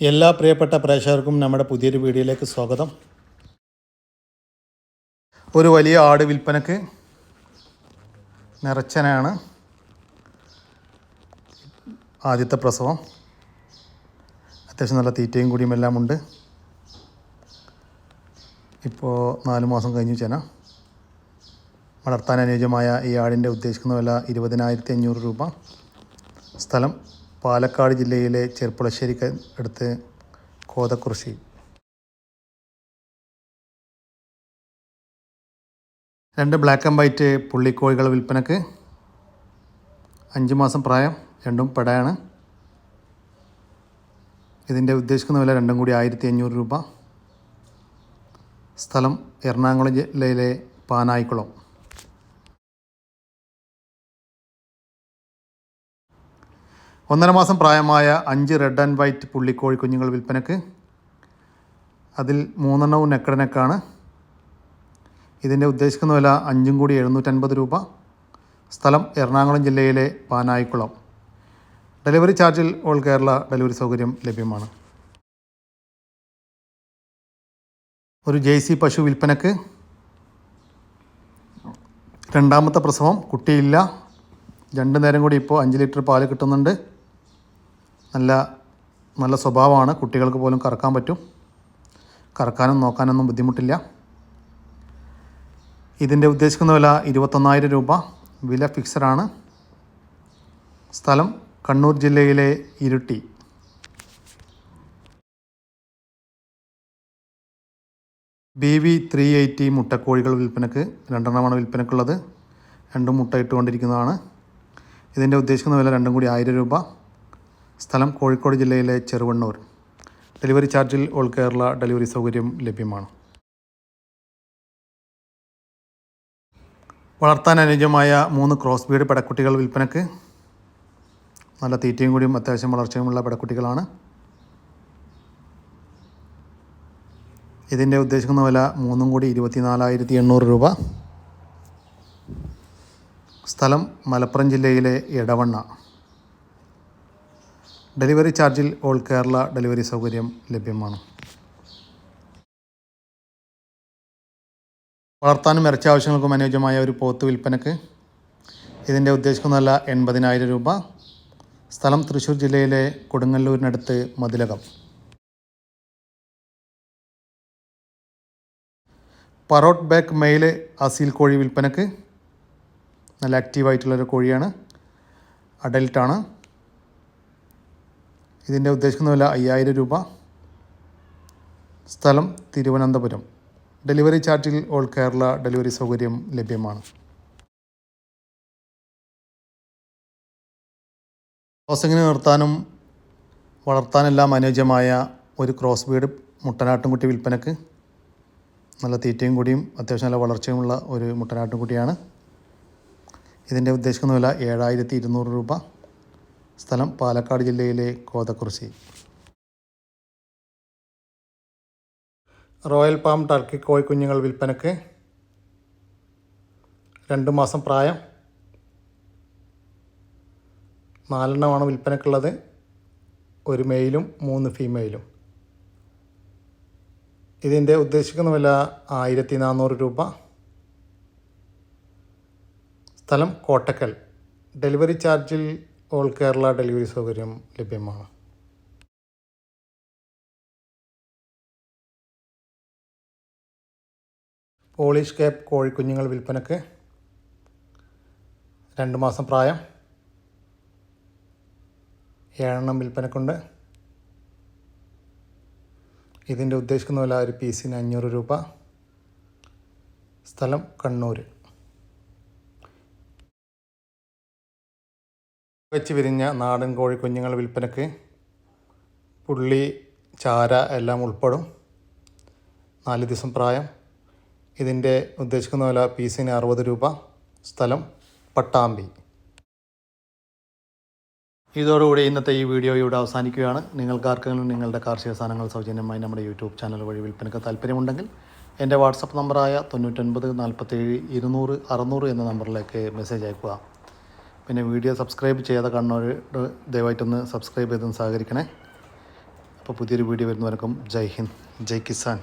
എല്ലാ പ്രിയപ്പെട്ട പ്രേക്ഷകർക്കും നമ്മുടെ പുതിയൊരു വീഡിയോയിലേക്ക് സ്വാഗതം. ഒരു വലിയ ആട് വിൽപ്പനക്ക് നിറച്ചനാണ് ആദ്യത്തെ പ്രസവം. അത്യാവശ്യം നല്ല തീറ്റയും കൂടിയും എല്ലാം ഉണ്ട്. ഇപ്പോൾ നാല് മാസം കഴിഞ്ഞു ചെന. വളർത്താൻ അനുയോജ്യമായ ഈ ആടിന്റെ ഉദ്ദേശിക്കുന്ന വില ഇരുപതിനായിരത്തി അഞ്ഞൂറ് രൂപ. സ്ഥലം പാലക്കാട് ജില്ലയിലെ ചെർപ്പുളശ്ശേരിക്ക് അടുത്ത് കോതക്കുറിശ്ശി. രണ്ട് ബ്ലാക്ക് ആൻഡ് വൈറ്റ് പുള്ളിക്കോഴികൾ വിൽപ്പനക്ക് അഞ്ച് മാസം പ്രായം രണ്ടും പെടയാണ്. ഇതിന്റെ ഉദ്ദേശിക്കുന്ന വില രണ്ടും കൂടി ആയിരത്തി അഞ്ഞൂറ് രൂപ. സ്ഥലം എറണാകുളം ജില്ലയിലെ പാനായിക്കുളം. ഒന്നര മാസം പ്രായമായ അഞ്ച് റെഡ് ആൻഡ് വൈറ്റ് പുള്ളിക്കോഴി കുഞ്ഞുങ്ങൾ വിൽപ്പനക്ക്. അതിൽ മൂന്നെണ്ണവും നെക്കടനെക്കാണ് ഇതിന്റെ ഉദ്ദേശിക്കുന്ന വില അഞ്ചും കൂടി എഴുന്നൂറ്റൻപത് രൂപ. സ്ഥലം എറണാകുളം ജില്ലയിലെ പാനായിക്കുളം. ഡെലിവറി ചാർജിൽ ഓൾ കേരള ഡെലിവറി സൗകര്യം ലഭ്യമാണ്. ഒരു ജെയ്സി പശു വിൽപ്പനക്ക്. രണ്ടാമത്തെ പ്രസവം കുട്ടിയില്ല. രണ്ട് നേരം കൂടി ഇപ്പോൾ അഞ്ച് ലിറ്റർ പാൽ കിട്ടുന്നുണ്ട്. നല്ല നല്ല സ്വഭാവമാണ്. കുട്ടികൾക്ക് പോലും കറക്കാൻ പറ്റും. കറക്കാനും നോക്കാനൊന്നും ബുദ്ധിമുട്ടില്ല. ഇതിന്റെ ഉദ്ദേശിക്കുന്ന വില ഇരുപത്തൊന്നായിരം രൂപ. വില ഫിക്സഡാണ് സ്ഥലം കണ്ണൂർ ജില്ലയിലെ Iritty. B V three eighty മുട്ടക്കോഴികൾ വിൽപ്പനക്ക് രണ്ടെണ്ണമാണ് വിൽപ്പനക്കുള്ളത്. രണ്ടും മുട്ട ഇട്ടുകൊണ്ടിരിക്കുന്നതാണ്. ഇതിന്റെ ഉദ്ദേശിക്കുന്ന വില രണ്ടും കൂടി ആയിരം രൂപ. സ്ഥലം കോഴിക്കോട് ജില്ലയിലെ ചെറുവണ്ണൂർ. ഡെലിവറി ചാർജിൽ ഓൾ കേരള ഡെലിവറി സൗകര്യം ലഭ്യമാണ്. വളർത്താൻ അനുയോജ്യമായ മൂന്ന് ക്രോസ് ബീഡ് പടക്കുട്ടികൾ വിൽപ്പനക്ക് നല്ല തീറ്റയും കൂടിയും അത്യാവശ്യം വളർച്ചയുമുള്ള പടക്കുട്ടികളാണ്. ഇതിന്റെ ഉദ്ദേശിക്കുന്ന വില മൂന്നും കൂടി ഇരുപത്തിനാലായിരത്തി എണ്ണൂറ് രൂപ. സ്ഥലം മലപ്പുറം ജില്ലയിലെ എടവണ്ണ. ഡെലിവറി ചാർജിൽ ഓൾ കേരള ഡെലിവറി സൗകര്യം ലഭ്യമാണ്. വളർത്താനും ഇറച്ചി ആവശ്യങ്ങൾക്കും അനുയോജ്യമായ ഒരു പോത്ത് വിൽപ്പനക്ക് ഇതിന്റെ ഉദ്ദേശിക്കുന്ന വില എൺപതിനായിരം രൂപ. സ്ഥലം തൃശ്ശൂർ ജില്ലയിലെ കൊടുങ്ങല്ലൂരിനടുത്ത് Mathilakam. Parrot back male Aseel കോഴി വിൽപ്പനക്ക്. നല്ല ആക്റ്റീവായിട്ടുള്ളൊരു കോഴിയാണ്. അഡൽട്ടാണ് ഇതിന്റെ ഉദ്ദേശിക്കുന്ന വില അയ്യായിരം രൂപ. സ്ഥലം തിരുവനന്തപുരം. ഡെലിവറി ചാർട്ടിൽ ഓൾ കേരള ഡെലിവറി സൗകര്യം ലഭ്യമാണ്. ക്രോസിങ്ങിന് നിർത്താനും വളർത്താനെല്ലാം അനുയോജ്യമായ ഒരു ക്രോസ് ബീഡ് മുട്ടനാട്ടുംകുട്ടി വിൽപ്പനക്ക്. നല്ല തീറ്റയും കൂടിയും അത്യാവശ്യം നല്ല വളർച്ചയുമുള്ള ഒരു മുട്ടനാട്ടുംകുട്ടിയാണ്. ഇതിന്റെ ഉദ്ദേശിക്കുന്ന വില ഏഴായിരത്തി ഇരുന്നൂറ് രൂപ. സ്ഥലം പാലക്കാട് ജില്ലയിലെ കോതക്കുറിശി. റോയൽ പാം ടർക്കി കോഴിക്കുഞ്ഞുങ്ങൾ വിൽപ്പനക്ക് രണ്ട് മാസം പ്രായം. നാലെണ്ണമാണ് വിൽപ്പനക്കുള്ളത്. ഒരു മെയിലും മൂന്ന് ഫീമെയിലും. ഇതിന്റെ ഉദ്ദേശിക്കുന്ന വില ആയിരത്തി നാനൂറ് രൂപ. സ്ഥലം കോട്ടക്കൽ. ഡെലിവറി ചാർജിൽ ഓൾ കേരള ഡെലിവറി സൗകര്യം ലഭ്യമാണ്. പോളിഷ് കേപ്പ് കോഴിക്കുഞ്ഞുങ്ങൾ വിൽപ്പനക്ക് രണ്ട് മാസം പ്രായം. ഏഴെണ്ണം വിൽപ്പനക്കുണ്ട്. ഇതിന്റെ ഉദ്ദേശിക്കുന്ന വില ഒരു പീസിന് അഞ്ഞൂറ് രൂപ. സ്ഥലം കണ്ണൂർ വെച്ച് വിരിഞ്ഞ നാടൻ കോഴിക്കുഞ്ഞുങ്ങൾ വിൽപ്പനയ്ക്ക് പുള്ളി ചാര എല്ലാം ഉൾപ്പെടും. നാല് ദിവസം പ്രായം. ഇതിന്റെ ഉദ്ദേശിക്കുന്ന വില പീസിന് അറുപത് രൂപ. സ്ഥലം പട്ടാമ്പി. ഇതോടുകൂടി ഇന്നത്തെ ഈ വീഡിയോ ഇവിടെ അവസാനിക്കുകയാണ്. നിങ്ങൾക്ക് ആർക്കെങ്കിലും നിങ്ങളുടെ കാർഷിക സാധനങ്ങൾ സൗജന്യമായി നമ്മുടെ യൂട്യൂബ് ചാനൽ വഴി വിൽപ്പനയ്ക്ക് താല്പര്യമുണ്ടെങ്കിൽ എന്റെ വാട്സപ്പ് നമ്പറായ തൊണ്ണൂറ്റൊൻപത് നാൽപ്പത്തേഴ് ഇരുന്നൂറ് അറുന്നൂറ് എന്ന നമ്പറിലേക്ക് മെസ്സേജ് അയക്കുക പിന്നെ വീഡിയോ സബ്സ്ക്രൈബ് ചെയ്യാതെ കാണുന്നവർ ദയവായിട്ടൊന്ന് സബ്സ്ക്രൈബ് ചെയ്തൊന്ന് സഹകരിക്കണേ. അപ്പോൾ പുതിയൊരു വീഡിയോ വരുന്നവർക്കും ജയ് ഹിന്ദ് ജയ് കിസാൻ.